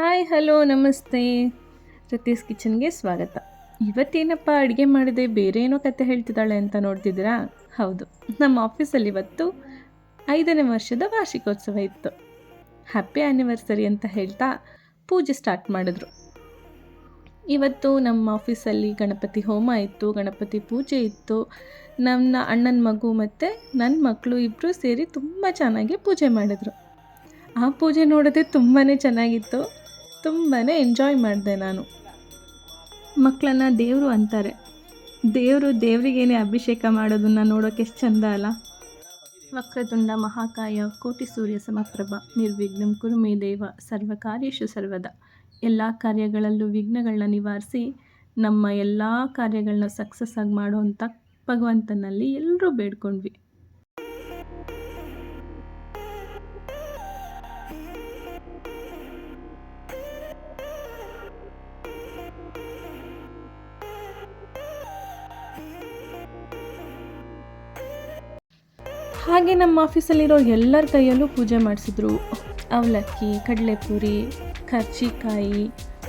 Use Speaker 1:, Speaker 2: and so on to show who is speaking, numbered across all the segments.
Speaker 1: Hi, hello, ನಮಸ್ತೆ. ರತೀಸ್ ಕಿಚನ್ಗೆ ಸ್ವಾಗತ. ಇವತ್ತೇನಪ್ಪ ಅಡುಗೆ ಮಾಡಿದೆ? ಬೇರೆ ಏನೋ ಕತೆ ಹೇಳ್ತಿದ್ದಾಳೆ ಅಂತ ನೋಡ್ತಿದ್ದೀರಾ? ಹೌದು, ನಮ್ಮ ಆಫೀಸಲ್ಲಿ ಇವತ್ತು ಐದನೇ ವರ್ಷದ ವಾರ್ಷಿಕೋತ್ಸವ ಇತ್ತು. ಹ್ಯಾಪಿ ಆ್ಯನಿವರ್ಸರಿ ಅಂತ ಹೇಳ್ತಾ ಪೂಜೆ ಸ್ಟಾರ್ಟ್ ಮಾಡಿದ್ರು. ಇವತ್ತು ನಮ್ಮ ಆಫೀಸಲ್ಲಿ ಗಣಪತಿ ಹೋಮ ಇತ್ತು, ಗಣಪತಿ ಪೂಜೆ ಇತ್ತು. ನನ್ನ ಅಣ್ಣನ ಮಗು ಮತ್ತು ನನ್ನ ಮಕ್ಕಳು ಇಬ್ಬರು ಸೇರಿ ತುಂಬ ಚೆನ್ನಾಗಿ ಪೂಜೆ ಮಾಡಿದರು. ಆ ಪೂಜೆ ನೋಡೋದೇ ತುಂಬಾ ಚೆನ್ನಾಗಿತ್ತು. ತುಂಬಾ ಎಂಜಾಯ್ ಮಾಡಿದೆ ನಾನು. ಮಕ್ಕಳನ್ನ ದೇವರು ಅಂತಾರೆ. ದೇವರು ದೇವರಿಗೇನೆ ಅಭಿಷೇಕ ಮಾಡೋದನ್ನು ನೋಡೋಕೆ ಎಷ್ಟು ಚಂದ ಅಲ್ಲ. ವಕ್ರತುಂಡ ಮಹಾಕಾಯ, ಕೋಟಿ ಸೂರ್ಯ ಸಮಪ್ರಭ, ನಿರ್ವಿಘ್ನಂ ಕುರು ಮೇ ದೇವ, ಸರ್ವ ಕಾರ್ಯೇಶು ಸರ್ವದ. ಎಲ್ಲ ಕಾರ್ಯಗಳಲ್ಲೂ ವಿಘ್ನಗಳನ್ನ ನಿವಾರಿಸಿ ನಮ್ಮ ಎಲ್ಲ ಕಾರ್ಯಗಳನ್ನ ಸಕ್ಸಸ್ ಆಗಿ ಮಾಡುವಂಥ ಭಗವಂತನಲ್ಲಿ ಎಲ್ಲರೂ ಬೇಡ್ಕೊಂಡ್ವಿ. ಹಾಗೆ ನಮ್ಮ ಆಫೀಸಲ್ಲಿರೋ ಎಲ್ಲರ ಕೈಯಲ್ಲೂ ಪೂಜೆ ಮಾಡಿಸಿದ್ರು. ಅವಲಕ್ಕಿ, ಕಡಲೆಪುರಿ ಕರ್ಜಿಕಾಯಿ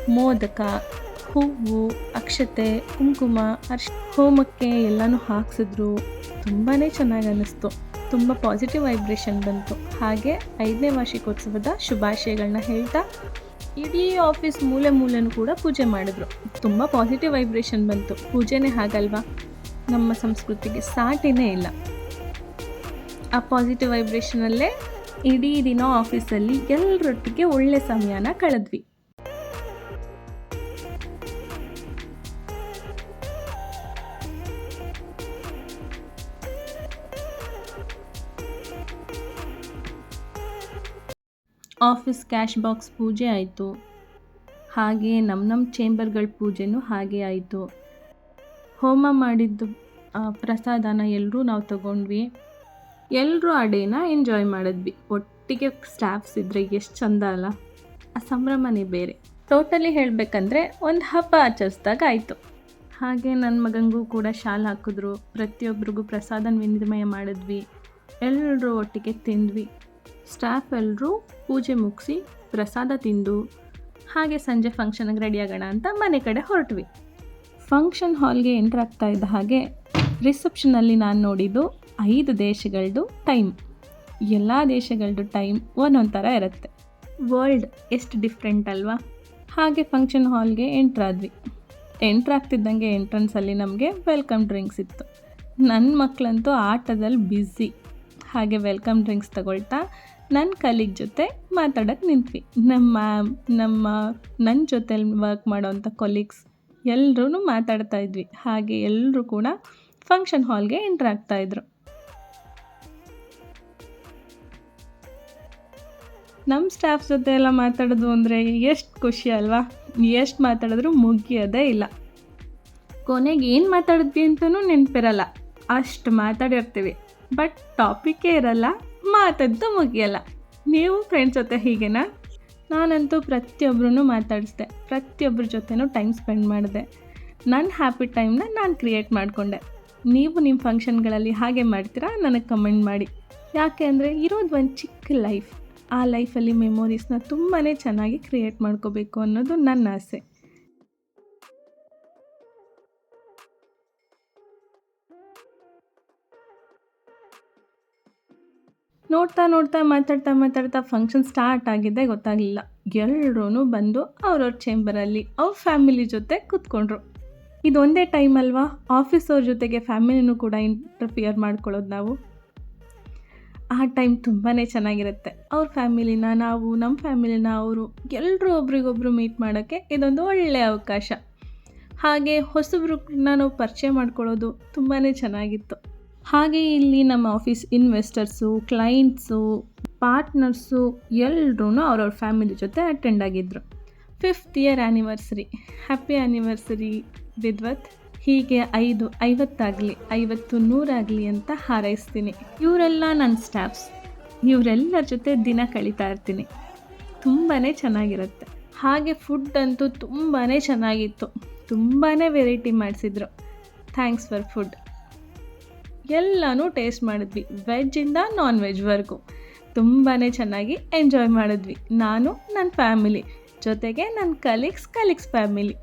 Speaker 1: ಮೋದಕ, ಹೂವು, ಅಕ್ಷತೆ, ಕುಂಕುಮ, ಅರ್ಶ್, ಹೋಮಕ್ಕೆ ಎಲ್ಲನೂ ಹಾಕ್ಸಿದ್ರು. ತುಂಬಾ ಚೆನ್ನಾಗಿ ಅನ್ನಿಸ್ತು. ತುಂಬ ಪಾಸಿಟಿವ್ ವೈಬ್ರೇಷನ್ ಬಂತು. ಹಾಗೆ ಐದನೇ ವಾರ್ಷಿಕೋತ್ಸವದ ಶುಭಾಶಯಗಳನ್ನ ಹೇಳ್ತಾ ಇಡೀ ಆಫೀಸ್ ಮೂಲೆ ಮೂಲೆನೂ ಕೂಡ ಪೂಜೆ ಮಾಡಿದ್ರು. ತುಂಬ ಪಾಸಿಟಿವ್ ವೈಬ್ರೇಷನ್ ಬಂತು. ಪೂಜೆನೇ ಹಾಗಲ್ವಾ? ನಮ್ಮ ಸಂಸ್ಕೃತಿಗೆ ಸಾಟಿನೇ ಇಲ್ಲ. ಆ ಪಾಸಿಟಿವ್ ವೈಬ್ರೇಷನಲ್ಲೇ ಇಡೀ ದಿನ ಆಫೀಸಲ್ಲಿ ಎಲ್ಲರೊಟ್ಟಿಗೆ ಒಳ್ಳೆ ಸಮಯನ ಕಳೆದ್ವಿ. ಆಫೀಸ್ ಕ್ಯಾಶ್ ಬಾಕ್ಸ್ ಪೂಜೆ ಆಯಿತು. ಹಾಗೆ ನಮ್ಮ ನಮ್ಮ ಚೇಂಬರ್ಗಳ ಪೂಜೆನೂ ಹಾಗೆ ಆಯಿತು. ಹೋಮ ಮಾಡಿದ್ದು ಪ್ರಸಾದನ ಎಲ್ಲರೂ ನಾವು ತಗೊಂಡ್ವಿ. ಎಲ್ಲರೂ ಆ ಡೇನ ಎಂಜಾಯ್ ಮಾಡಿದ್ವಿ. ಒಟ್ಟಿಗೆ ಸ್ಟಾಫ್ಸ್ ಇದ್ದರೆ ಎಷ್ಟು ಚಂದ ಅಲ್ಲ. ಆ ಸಂಭ್ರಮನೇ ಬೇರೆ. ಟೋಟಲಿ ಹೇಳಬೇಕಂದ್ರೆ ಒಂದು ಹಬ್ಬ ಆಚರಿಸ್ದಾಗ ಆಯಿತು. ಹಾಗೆ ನನ್ನ ಮಗನಿಗೂ ಕೂಡ ಶಾಲೆ ಹಾಕಿದ್ರು. ಪ್ರತಿಯೊಬ್ಬರಿಗೂ ಪ್ರಸಾದ ವಿನಿಮಯ ಮಾಡಿದ್ವಿ. ಎಲ್ಲರೂ ಒಟ್ಟಿಗೆ ತಿಂದ್ವಿ. ಸ್ಟಾಫ್ ಎಲ್ಲರೂ ಪೂಜೆ ಮುಗಿಸಿ ಪ್ರಸಾದ ತಿಂದು, ಹಾಗೆ ಸಂಜೆ ಫಂಕ್ಷನ್ಗೆ ರೆಡಿ ಆಗೋಣ ಅಂತ ಮನೆ ಕಡೆ ಹೊರಟ್ವಿ. ಫಂಕ್ಷನ್ ಹಾಲ್ಗೆ ಎಂಟ್ರ್ ಆಗ್ತಾ ಇದ್ದ ಹಾಗೆ ರಿಸೆಪ್ಷನಲ್ಲಿ ನಾನು ನೋಡಿದ್ದು ಐದು ದೇಶಗಳದ್ದು ಟೈಮ್. ಎಲ್ಲ ದೇಶಗಳದ್ದು ಟೈಮ್ ಒಂದೊಂದು ಥರ ಇರುತ್ತೆ. ವರ್ಲ್ಡ್ ಎಷ್ಟು ಡಿಫ್ರೆಂಟ್ ಅಲ್ವಾ? ಹಾಗೆ ಫಂಕ್ಷನ್ ಹಾಲ್ಗೆ ಎಂಟ್ರಾದ್ವಿ ಎಂಟ್ರ್ ಆಗ್ತಿದ್ದಂಗೆ ಎಂಟ್ರೆನ್ಸಲ್ಲಿ ನಮಗೆ ವೆಲ್ಕಮ್ ಡ್ರಿಂಕ್ಸ್ ಇತ್ತು. ನನ್ನ ಮಕ್ಕಳಂತೂ ಆಟದಲ್ಲಿ ಬ್ಯುಸಿ. ಹಾಗೆ ವೆಲ್ಕಮ್ ಡ್ರಿಂಕ್ಸ್ ತಗೊಳ್ತಾ ನನ್ನ ಕಲೀಗ್ ಜೊತೆ ಮಾತಾಡೋಕ್ಕೆ ನಿಂತ್ವಿ. ನಮ್ಮ ನಮ್ಮ ನನ್ನ ಜೊತೆಲಿ ವರ್ಕ್ ಮಾಡೋವಂಥ ಕೊಲೀಗ್ಸ್ ಎಲ್ಲರೂ ಮಾತಾಡ್ತಾ ಇದ್ವಿ. ಹಾಗೆ ಎಲ್ಲರೂ ಕೂಡ ಫಂಕ್ಷನ್ ಹಾಲ್ಗೆ ಎಂಟ್ರ್ ಆಗ್ತಾ ನಮ್ಮ ಸ್ಟಾಫ್ ಜೊತೆ ಎಲ್ಲ ಮಾತಾಡೋದು ಅಂದರೆ ಎಷ್ಟು ಖುಷಿ ಅಲ್ವಾ? ಎಷ್ಟು ಮಾತಾಡಿದ್ರು ಮುಗಿಯೋದೇ ಇಲ್ಲ. ಕೊನೆಗೆ ಏನು ಮಾತಾಡಿದ್ವಿ ಅಂತಲೂ ನೆನಪಿರಲ್ಲ. ಅಷ್ಟು ಮಾತಾಡಿರ್ತೀವಿ. ಬಟ್ ಟಾಪಿಕ್ಕೇ ಇರಲ್ಲ ಮಾತದ್ದು ಮುಗಿಯಲ್ಲ. ನೀವು ಫ್ರೆಂಡ್ಸ್ ಜೊತೆ ಹೀಗೇನಾ? ನಾನಂತೂ ಪ್ರತಿಯೊಬ್ಬರೂ ಮಾತಾಡಿಸ್ದೆ. ಪ್ರತಿಯೊಬ್ಬರ ಜೊತೆನೂ ಟೈಮ್ ಸ್ಪೆಂಡ್ ಮಾಡಿದೆ. ನನ್ನ ಹ್ಯಾಪಿ ಟೈಮ್ನ ನಾನು ಕ್ರಿಯೇಟ್ ಮಾಡಿಕೊಂಡೆ. ನೀವು ನಿಮ್ಮ ಫಂಕ್ಷನ್ಗಳಲ್ಲಿ ಹಾಗೆ ಮಾಡ್ತೀರಾ? ನನಗೆ ಕಮೆಂಟ್ ಮಾಡಿ. ಯಾಕೆ ಅಂದರೆ ಇರೋದು ಒಂದು ಚಿಕ್ಕ ಲೈಫ್ ಆ ಲೈಫಲ್ಲಿ ಮೆಮೊರೀಸ್ನ ತುಂಬಾ ಚೆನ್ನಾಗಿ ಕ್ರಿಯೇಟ್ ಮಾಡ್ಕೋಬೇಕು ಅನ್ನೋದು ನನ್ನ ಆಸೆ. ನೋಡ್ತಾ ನೋಡ್ತಾ ಮಾತಾಡ್ತಾ ಮಾತಾಡ್ತಾ ಫಂಕ್ಷನ್ ಸ್ಟಾರ್ಟ್ ಆಗಿದೆ, ಗೊತ್ತಾಗಲಿಲ್ಲ. ಎಲ್ಲರೂ ಬಂದು ಅವ್ರವ್ರ ಚೇಂಬರಲ್ಲಿ ಅವ್ರ ಫ್ಯಾಮಿಲಿ ಜೊತೆ ಕೂತ್ಕೊಂಡ್ರು. ಇದೊಂದೇ ಟೈಮ್ ಅಲ್ವಾ? ಆಫೀಸವ್ರ ಜೊತೆಗೆ ಫ್ಯಾಮಿಲಿನೂ ಕೂಡ ಇಂಟರ್ಫಿಯರ್ ಮಾಡ್ಕೊಳ್ಳೋದು ನಾವು. ಆ ಟೈಮ್ ತುಂಬಾ ಚೆನ್ನಾಗಿರುತ್ತೆ. ಅವ್ರ ಫ್ಯಾಮಿಲಿನ ನಾವು ನಮ್ಮ ಫ್ಯಾಮಿಲಿನ ಅವರು ಎಲ್ಲರೂ ಒಬ್ರಿಗೊಬ್ರು ಮೀಟ್ ಮಾಡೋಕ್ಕೆ ಇದೊಂದು ಒಳ್ಳೆಯ ಅವಕಾಶ. ಹಾಗೆ ಹೊಸಬ್ರನ್ನ ನಾವು ಪರಿಚಯ ಮಾಡ್ಕೊಳ್ಳೋದು ತುಂಬಾ ಚೆನ್ನಾಗಿತ್ತು. ಹಾಗೆ ಇಲ್ಲಿ ನಮ್ಮ ಆಫೀಸ್ ಇನ್ವೆಸ್ಟರ್ಸು ಕ್ಲೈಂಟ್ಸು ಪಾರ್ಟ್ನರ್ಸು ಎಲ್ಲರೂ ಅವ್ರವ್ರ ಫ್ಯಾಮಿಲಿ ಜೊತೆ ಅಟೆಂಡ್ ಆಗಿದ್ದರು fifth year anniversary happy anniversary Vidwat ಹೀಗೆ ಐದು, ಐವತ್ತಾಗಲಿ, ಐವತ್ತು ನೂರಾಗಲಿ ಅಂತ ಹಾರೈಸ್ತೀನಿ. ಇವರೆಲ್ಲ ನನ್ನ ಸ್ಟಾಫ್ಸ್. ಇವರೆಲ್ಲರ ಜೊತೆ ದಿನ ಕಳೀತಾ ಇರ್ತೀನಿ. ತುಂಬಾ ಚೆನ್ನಾಗಿರುತ್ತೆ. ಹಾಗೆ ಫುಡ್ ಅಂತೂ ತುಂಬಾ ಚೆನ್ನಾಗಿತ್ತು. ತುಂಬಾ ವೆರೈಟಿ ಮಾಡಿಸಿದ್ರು. Thanks for food. ಎಲ್ಲನೂ ಟೇಸ್ಟ್ ಮಾಡಿದ್ವಿ. ವೆಜ್ಜಿಂದ ನಾನ್ ವೆಜ್ವರೆಗೂ ತುಂಬಾ ಚೆನ್ನಾಗಿ ಎಂಜಾಯ್ ಮಾಡಿದ್ವಿ. ನಾನು ನನ್ನ ಫ್ಯಾಮಿಲಿ. ಜೊತೆಗೆ ನನ್ನ ಕಲೀಗ್ಸ್ ಕಲೀಗ್ಸ್ ಫ್ಯಾಮಿಲಿ.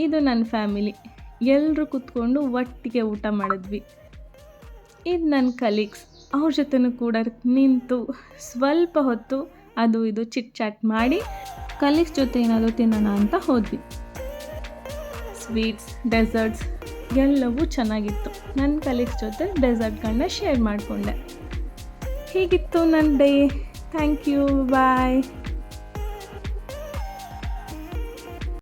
Speaker 1: ಇದು ನನ್ನ ಫ್ಯಾಮಿಲಿ. ಎಲ್ಲರೂ ಕೂತ್ಕೊಂಡು ಒಟ್ಟಿಗೆ ಊಟ ಮಾಡಿದ್ವಿ. ಇದು ನನ್ನ ಕಲೀಗ್ಸ್. ಅವ್ರ ಜೊತೆನೂ ಕೂಡ ನಿಂತು ಸ್ವಲ್ಪ ಹೊತ್ತು ಅದು ಇದು ಚಿಟ್ ಚಾಟ್ ಮಾಡಿ ಕಲೀಗ್ಸ್ ಜೊತೆ ಏನಾದರೂ ತಿನ್ನೋಣ ಅಂತ ಹೋದ್ವಿ. ಸ್ವೀಟ್ಸ್, ಡೆಸರ್ಟ್ಸ್ ಎಲ್ಲವೂ ಚೆನ್ನಾಗಿತ್ತು. ನನ್ನ ಕಲೀಗ್ಸ್ ಜೊತೆ ಡೆಸರ್ಟ್ಗಳನ್ನ ಶೇರ್ ಮಾಡಿಕೊಂಡೆ. ಹೀಗಿತ್ತು ನನ್ನ ಡೇ. Thank you. ಬಾಯ್.